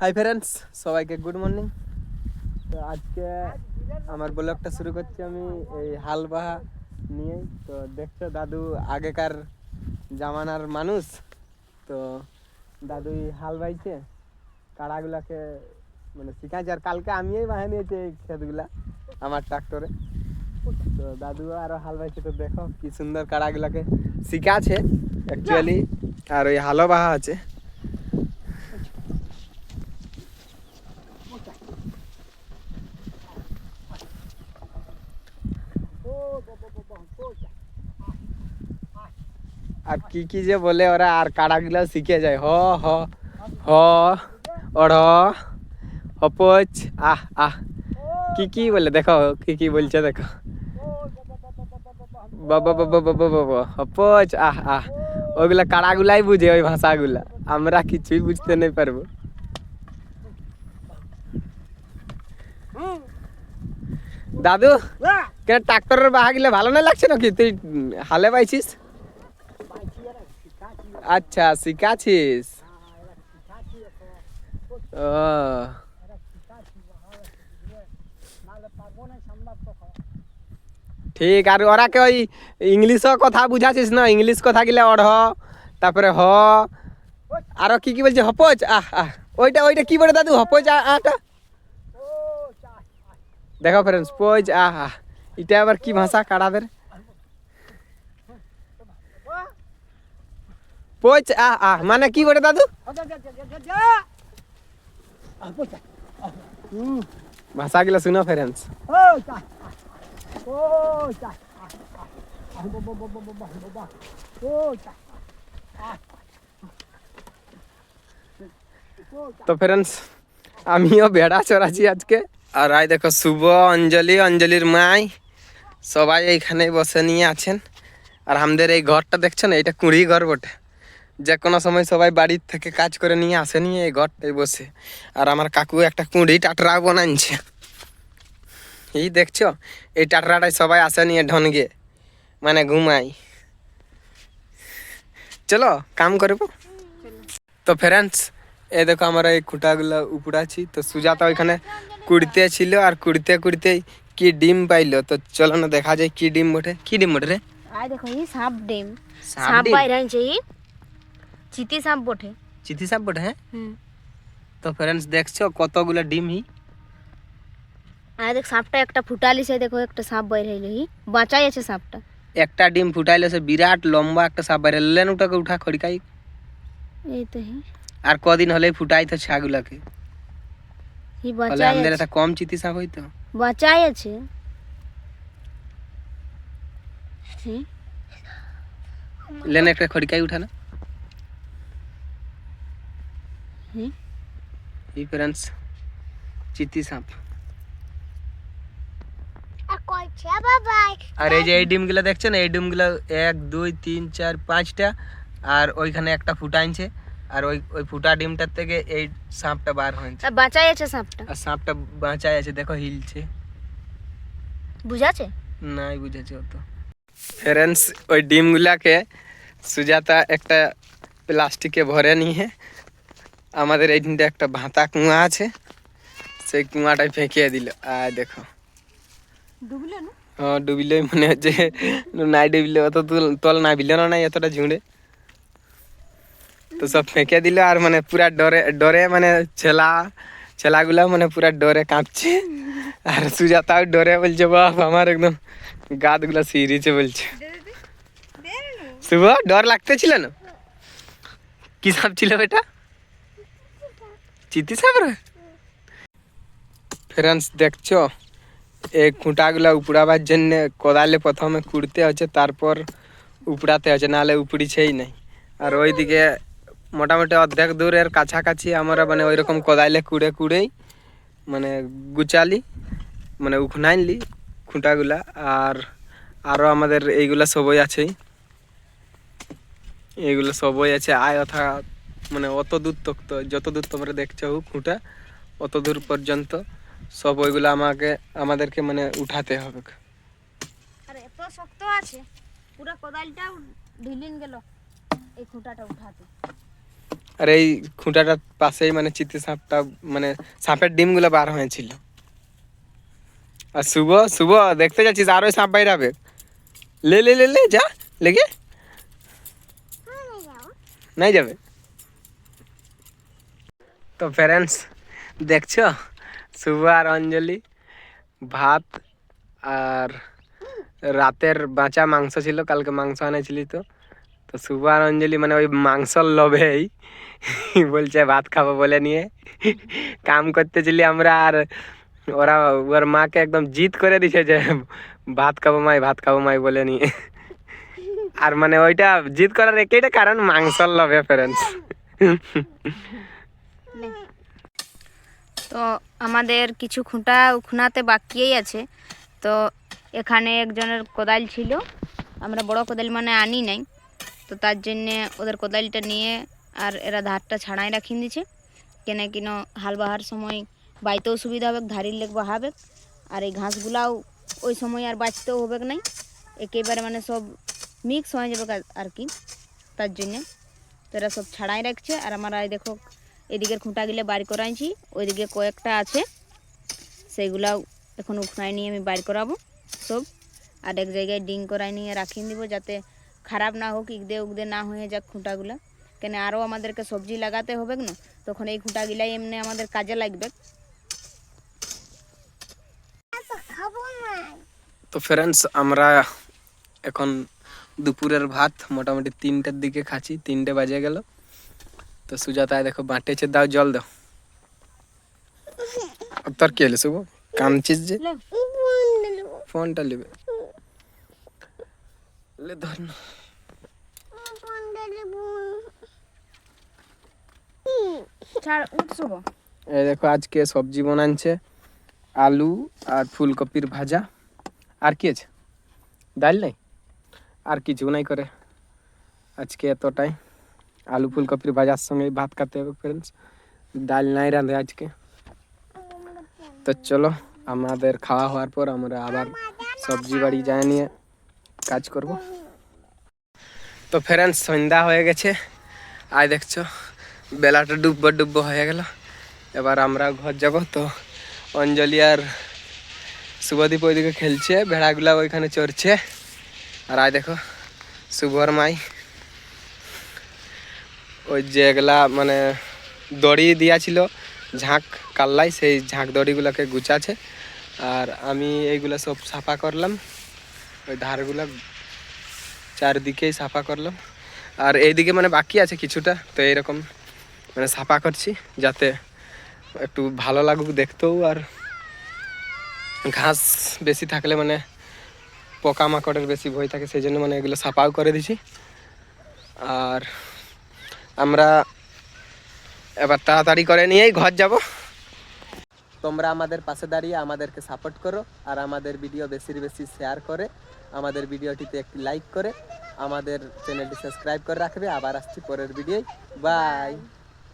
High friends সবাইকে good morning তো আজকে আমার ব্লগটা শুরু করছি আমি এই হাল বাহা নিয়েই। তো দেখছ দাদু আগেকার জামানার মানুষ। তো দাদুই হাল বাইছে, কাড়াগুলাকে মানে শিখাইছে আর কালকে আমিই বাহে নিয়েছি এই ক্ষেতগুলা, আমার ট্রাক্টরে তো দাদু আরও হাল বাইছে, তো দেখো কি সুন্দর কাড়াগুলাকে শিখাছে অ্যাকচুয়ালি আর ওই হালও বাহা আছে। আর কি কি যে বলে ওরা আর কাড়াগুলো শিখে যায় হ হ হ অড় হপচ আহ আহ কি কি বলে দেখো কি কি বলছে দেখো বাবা বাবা বাবা বাবা হপচ আহ আহ ওগুলা কাড়াগুলাই বুঝে ওই ভাষাগুলা আমরা কিছুই বুঝতে নেই পারব দাদু কেন ট্রাক্টরের বাহা গিলে ভালো না লাগছে নাকি? তুই হালে পাইছিস? আচ্ছা শিখাছিস ও। ঠিক আর ওরা কে ওই ইংলিশও কথা বুঝাছিস না? ইংলিশ কথা গিলে অড় তারপরে হ। আরও কি কি বলছে? হপচ আহ আহ। ওইটা ওইটা কি বলে দাদু? হপচ আহ আহটা দেখো ফ্রেন্ডস পোজ আহ আহ এটা আবার কি ভাষা কাড়াদের পোচ আহ আহ মানে কি বলে দাদু ভাষা গুলো শুনো ফ্রেন্ডস তো ফ্রেন্ডস আমিও ভেড়া চড়াচ্ছি আজকে আর আই দেখো, শুভ অঞ্জলি, অঞ্জলির মাই। সবাই এইখানে বসে নিয়ে আছেন। আর আমাদের এই ঘরটা দেখছেন এটা কুড়ি ঘর বটে। যে কোনো সময় সবাই বাড়ির থেকে কাজ করে নিয়ে আসে নিয়ে এই ঘরটাই বসে। আর আমার কাকু একটা কুঁড়ি টাটরা বানাইছে এই দেখছ? এই টাটরাটাই সবাই আসে নিয়ে ঢনগে মানে ঘুমাই চলো, কাম করব? তো ফ্রেন্ডস এ দেখো আমরা এই খুঁটাগুলো উপড়াচ্ছি তো সুজাতা ওইখানে কুড়তে ছিল আর কুড়তে কুড়তে কি ডিম পাইলো? তো চলো না দেখা যায় কি ডিম বটে। কি ডিম বটে রে? আয় দেখো এই সাপ ডিম। সাপ? বাইরে এই চিতি সাপ বটে। চিঠি সাপ বটে হ্যাঁ? তো ফ্রেন্ডস দেখছ কতগুলো ডিম হি? আয় দেখ সাপটা একটা ফুটালিছে দেখো একটা সাপ বাইরে হইল হি। বাঁচাই আছে সাপটা। একটা ডিম ফুটাইলে সে বিরাট লম্বা একটা সাপ বাইরে লেন ওটাকে উঠা খড়কাই। এই তো হি। আর কদিন হলে ফুটাই তো ছাগুলাকে। হি হলে বাঁচাই আমাদের একটা কম হইতো। বাঁচাই আছে। লেন একটা খড়কাই উঠা না। হি? এই ফ্রেন্ডস চিতি সাপ আর এই যে এই ডিমগুলো দেখছেন? এই ডিমগুলো এক দুই তিন চার পাঁচটা আর ওইখানে একটা ফুটা আনছে। আর ওই ওই ফুটা ডিমটার থেকে এই সাপটা বার হয়েছে। আর বাঁচাই আছে সাপটা? আর সাপটা বাঁচায় আছে দেখো হিলছে। বুঝাছে নাই বুঝেছে অত। ফ্রেন্ডস ওই ডিমগুলাকে সুজাতা একটা প্লাস্টিকে ভরে নিয়ে আমাদের এইখানটা একটা ভাতা কুয়া আছে সেই কুয়াটায় ফেঁকিয়ে দিল। আর দেখো। ডুবলে না? হ্যাঁ ডুবিলেই মনে হচ্ছে। নাই ডুবিলে অত তল না বিলে না নাই এতটা ঝুড়ে। তো সব ফেঁকে দিল আর মানে পুরা ডরে ডরে মানে ছেলা, ছেলাগুলা মানে পুরা ডরে কাঁপছে। আর সুজাতাও ডরে বলছে, বাপ, আমার একদম গাদগুলা সিরিছে বলছে। শুভ, ডর লাগতেছিল না? কি সাপ ছিল বেটা চিতি সাপ রে ফ্রেন্ডস, দেখছ? এই খুঁটাগুলা উপড়াবার জন্য কোদালে প্রথমে কুড়তে হচ্ছে, তারপর উপড়াতে হচ্ছে নাহলে উপড়িছেই নাই। আর ওইদিকে মোটামুটি অর্ধেক দূরের কাছাকাছি আমরা মানে ওইরকম কোদালে কুড়ে কুড়েই মানে গুচালি মানে উখনাইলি খুঁটাগুলা। আর আরও আমাদের এইগুলা সবই আছেই এইগুলো সবই আছে। আয় অথা মানে অত দূর তো যত দূর তোমরা দেখছ খুঁটা, অত দূর পর্যন্ত সব ওইগুলো আমাকে, আমাদেরকে মানে উঠাতে হবে। এত শক্ত আছে, পুরো কোদালটা ঢিলিন গেল এই খুঁটাটা উঠাতে। আর এই খুঁটাটার পাশেই মানে চিত্তি সাপটা মানে সাপের ডিমগুলো বার হয়েছিল। আর শুভ শুভ, দেখতে যাচ্ছিস আরোই সাপ বাইরে হবে লে লে লে লে, যা, লেগে। নাই যাবে। তো প্যারেন্টস দেখছ? শুভ আর অঞ্জলি, ভাত আর রাতের বাঁচা মাংস ছিল, কালকে মাংস আনেছিলি তো। তো শুভ আর অঞ্জলি মানে ওই মাংসর লোভেই বলছে, ভাত খাব বলে নিয়ে কাম করতে করতেছিলি আমরা আর ওরা, ওর মাকে একদম জিত করে দিছে যে, ভাত খাব মাই, ভাত খাব মাই বলে নিয়ে। আর মানে ওইটা জিত করার একইটা কারণ, মাংসর লোভে ফ্রেন্ডস তো আমাদের কিছু খুঁটা খুনাতে বাকিই আছে। তো এখানে একজনের কোদাল ছিল, আমরা বড় কোদাল মানে আনি নাই। তো তার জন্যে ওদের কোদালটা নিয়ে আর এরা ধারটা ছাড়াই রাখিয়ে দিছে কেন কিনো হাল বাহার সময় বাইতেও সুবিধা হবে, ধারির লেগ বাহাবে। আর এই ঘাসগুলাও ওই সময় আর বাঁচতেও হবে নাই। একেবারে মানে সব মিক্স হয়ে যাবে আর- কি। তার জন্যে তো এরা সব ছাড়াই রাখছে। আর আমরা দেখো, এদিকের খুঁটাগুলো বার করাইছি। ওইদিকে কয়েকটা আছে। সেইগুলাও এখন উখনায় নিয়ে আমি বাইর করাবো সব। আর এক জায়গায় ডিং করাই নিয়ে রাখিয়ে দিব যাতে খারাপ না হোক ইগদে উগদে না হয়ে যাক খুঁটাগুলা। কেন আরও আমাদেরকে সবজি লাগাতে হবে না তখন এই খুঁটাগুলাই এমনি আমাদের কাজে লাগবে। তো ফ্রেন্ডস আমরা এখন দুপুরের ভাত মোটামুটি তিনটের দিকে খাচ্ছি তিনটে বাজে গেল। তো সুজাতায় দেখো বাঁটেছে দাও জল দাও। আর তোর কি হলো শুভ? কামছিস যে? ফোনটা নেবে। এই দেখো আজকে সবজি বানাচ্ছে আলু আর ফুলকপির ভাজা। আর কি আছে? ডাল নাই? আর কিছু নাই করে। আজকে এতটাই। আলু ফুলকপির ভাজার সঙ্গে ভাত খাতে হবে ফ্রেন্ডস ডাল নাই রাঁধে আজকে। তো চলো আমাদের খাওয়া হওয়ার পর আমরা আবার সবজি বাড়ি যায় নিয়ে কাজ করব। তো ফ্রেন্ডস সন্ধ্যা হয়ে গেছে। আয় দেখছ, বেলাটা ডুবব ডুবব হয়ে গেল। এবার আমরা ঘর যাব। তো অঞ্জলি আর শুভদীপ ওইদিকে খেলছে, ভেড়াগুলা ওইখানে চড়ছে। আর আয় দেখো, শুভর মাই ওই যেগুলা মানে দড়ি দিয়া ছিল ঝাঁক কাল্লাই সেই ঝাঁক দড়িগুলোকে গুছাছে আর আমি এইগুলো সব সাফা করলাম। ওই ধারগুলো চারদিকেই সাফা করলাম। আর এইদিকে মানে বাকি আছে কিছুটা, তো এইরকম মানে সাফা করছি যাতে একটু ভালো লাগুক দেখতেও আর ঘাস বেশি থাকলে মানে পোকামাকড়ের বেশি ভয় থাকে সেই জন্য মানে এগুলো সাফাও করে দিছি। আর আমরা এবার তাড়াতাড়ি করে নিয়েই ঘর যাব। তোমরা আমাদের পাশে দাঁড়িয়ে আমাদেরকে সাপোর্ট করো আর আমাদের ভিডিও বেশির বেশি শেয়ার করে। আমাদের ভিডিওটিতে একটি লাইক করে আমাদের চ্যানেলটি সাবস্ক্রাইব করে রাখবে। আবার আসছি পরের ভিডিও বাই